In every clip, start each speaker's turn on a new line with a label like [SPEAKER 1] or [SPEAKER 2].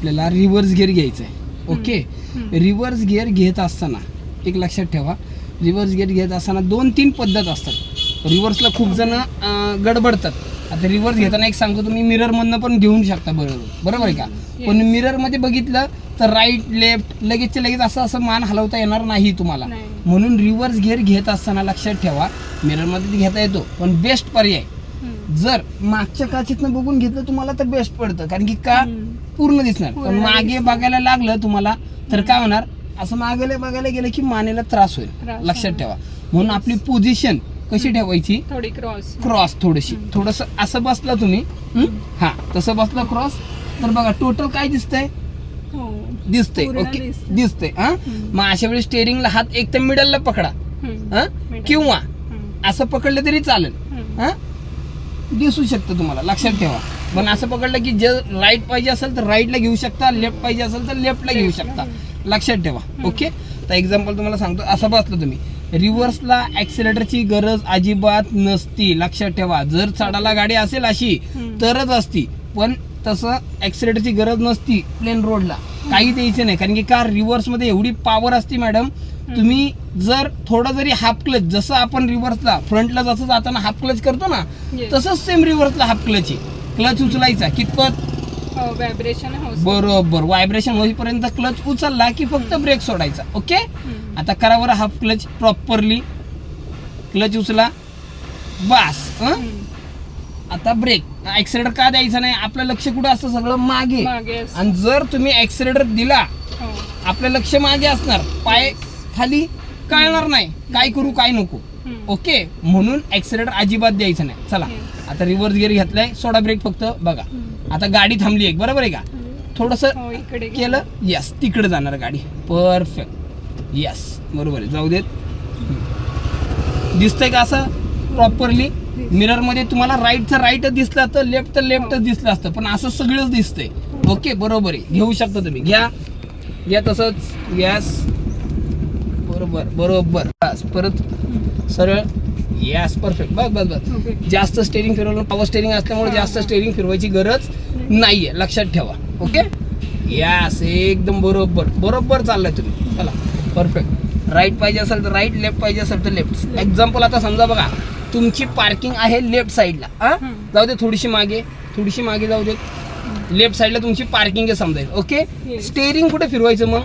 [SPEAKER 1] आपल्याला reverse gear घ्यायचा आहे ओके. रिव्हर्स गिअर घेत असताना एक लक्षात ठेवा रिव्हर्स गिअर घेत असताना दोन तीन पद्धत असतात. रिव्हर्सला खूप जण गडबडतात. आता रिव्हर्स घेताना एक सांगतो तुम्ही मिररमधनं पण घेऊन शकता बरोबर. बरोबर आहे का? पण मिररमध्ये बघितलं तर राईट लेफ्ट लगेचच्या लगेच असं असं मान हलवता येणार नाही तुम्हाला. म्हणून रिव्हर्स गिअर घेत असताना लक्षात ठेवा मिररमध्ये घेता येतो. पण बेस्ट पर्याय. जर मागच्या काचीतनं बघून घेतलं तुम्हाला तर बेस्ट पडतं. कारण की का. पूर्ण दिसणार. पण मागे. बघायला लागलं तुम्हाला तर काय होणार? असं मागे बघायला गेलं की मानेला त्रास होईल. लक्षात. ठेवा. म्हणून आपली पोझिशन कशी ठेवायची?
[SPEAKER 2] थोडी क्रॉस
[SPEAKER 1] क्रॉस थोडीशी. थोडस असं बसलं तुम्ही. हं? तसं बसलं क्रॉस तर बघा टोटल काय दिसतंय?
[SPEAKER 2] हो.
[SPEAKER 1] दिसतंय ओके?
[SPEAKER 2] दिसतंय.
[SPEAKER 1] हा. मग अशा वेळी स्टेअरिंगला हात एक तर मिडलला पकडा. हा. किंवा. असं पकडलं तरी चालेल. हा? दिसू शकतं तुम्हाला. लक्षात ठेवा. पण असं पकडलं की जर राईट पाहिजे असेल तर राईटला घेऊ शकता लेफ्ट पाहिजे असेल तर लेफ्टला घेऊ शकता. लक्षात ठेवा ओके तर एक्झाम्पल तुम्हाला सांगतो असं बसलं तुम्ही. रिव्हर्सला ऍक्सिलेटरची गरज अजिबात नसती लक्षात ठेवा. जर चढाला गाडी असेल अशी. तरच असती. पण तसं ऍक्सिलेटरची गरज नसती प्लेन रोडला काही द्यायचं नाही कारण की कार रिव्हर्समध्ये एवढी पॉवर असते मॅडम तुम्ही जर थोडं जरी हाफ क्लच जसं आपण रिव्हर्सला फ्रंटला जसं जाताना हाफ क्लच करतो ना. तसंच सेम रिव्हर्सला हाफ क्लच आहे. क्लच उचलायचा कितपत?
[SPEAKER 2] हो व्हायब्रेशन
[SPEAKER 1] बरोबर. व्हायब्रेशन होईपर्यंत क्लच उचलला की फक्त ब्रेक सोडायचा ओके. आता करा बरं हाफ क्लच प्रॉपरली क्लच उचला. बस हं? आता ब्रेक ऍक्सिलेटर का द्यायचा नाही? आपलं लक्ष कुठं असतं? सगळं मागे.
[SPEAKER 2] मागे.
[SPEAKER 1] आणि जर तुम्ही ऍक्सिलेटर दिला
[SPEAKER 2] हो.
[SPEAKER 1] आपलं लक्ष मागे असणार. पाय खाली कळणार नाही. काय करू काय नको. ओके? म्हणून ऍक्सिलेटर अजिबात द्यायचं नाही. चला. आता रिव्हर्स गिअर घेतलाय सोडा ब्रेक फक्त बघा. आता गाडी थांबली एक बरोबर आहे का? थोडस
[SPEAKER 2] हो.
[SPEAKER 1] केलं यस तिकडे जाणार गाडी. परफेक्ट यस बरोबर आहे. जाऊ देत. दिसतंय का असं? प्रॉपरली मिररमध्ये तुम्हाला राईटचं राईटच दिसलं तर लेफ्ट तर लेफ्टच दिसलं असतं पण असं सगळंच दिसतंय. ओके बरोबर आहे. घेऊ शकता तुम्ही. घ्या. घ्या तसंच. गॅस बरोबर बरोबर. परत सरळ? यस परफेक्ट बस बस
[SPEAKER 2] ओके.
[SPEAKER 1] जास्त स्टेरिंग फिरवलं पॉवर स्टेरिंग असल्यामुळे जास्त स्टेरिंग फिरवायची गरज नाहीये. लक्षात ठेवा. ओके यास एकदम बरोबर. बरोबर चाललाय तुम्ही. चला. परफेक्ट राईट पाहिजे असेल तर राईट लेफ्ट पाहिजे असेल तर लेफ्ट एक्झाम्पल आता समजा बघा. तुमची पार्किंग आहे लेफ्ट साईडला हा. जाऊ दे थोडीशी मागे. थोडीशी मागे जाऊ दे. लेफ्ट साईडला तुमची पार्किंग आहे समजायला ओके. स्टेरिंग कुठे फिरवायचं मग?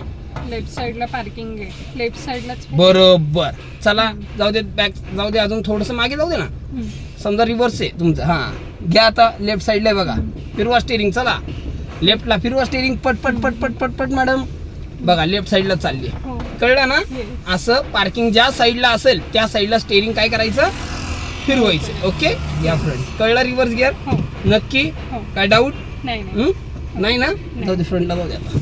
[SPEAKER 2] लेफ्ट साइडला पार्किंग आहे. लेफ्ट साइडलाच
[SPEAKER 1] बरोबर. चला जाऊ दे बॅक जाऊ दे अजून थोडंसं मागे जाऊ दे ना. समजा रिव्हर्स आहे तुमचं. हां. घ्या आता लेफ्ट साईडला आहे बघा. फिरवा स्टेरिंग चला. लेफ्टला फिरवा स्टेरिंग पट पट पट पट पट पट मॅडम बघा लेफ्ट साईडला चालली.
[SPEAKER 2] हो.
[SPEAKER 1] कळलं ना. असं पार्किंग ज्या साईडला असेल त्या साईडला स्टेरिंग काय करायचं? फिरवायचं. ओके या फ्रंट कळलं रिव्हर्स गिअर
[SPEAKER 2] हो.
[SPEAKER 1] नक्की?
[SPEAKER 2] हो.
[SPEAKER 1] काय डाऊट
[SPEAKER 2] नाही नाही.
[SPEAKER 1] नाही ना? जाऊ दे फ्रंटला जाऊ दे आता.